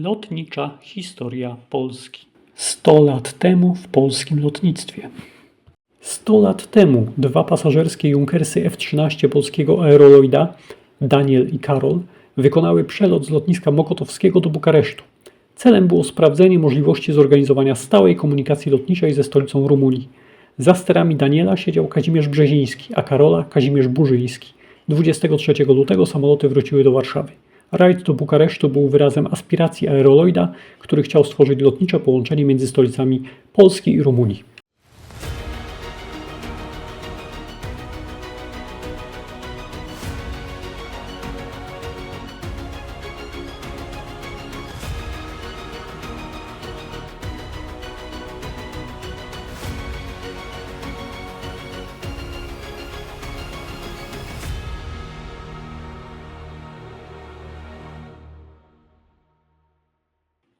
Lotnicza historia Polski. 100 lat temu w polskim lotnictwie. 100 lat temu dwa pasażerskie Junkersy F-13 polskiego aeroloida, Daniel i Karol, wykonały przelot z lotniska Mokotowskiego do Bukaresztu. Celem było sprawdzenie możliwości zorganizowania stałej komunikacji lotniczej ze stolicą Rumunii. Za sterami Daniela siedział Kazimierz Brzeziński, a Karola Kazimierz Burzyński. 23 lutego samoloty wróciły do Warszawy. Rajd do Bukaresztu był wyrazem aspiracji aeroloida, który chciał stworzyć lotnicze połączenie między stolicami Polski i Rumunii.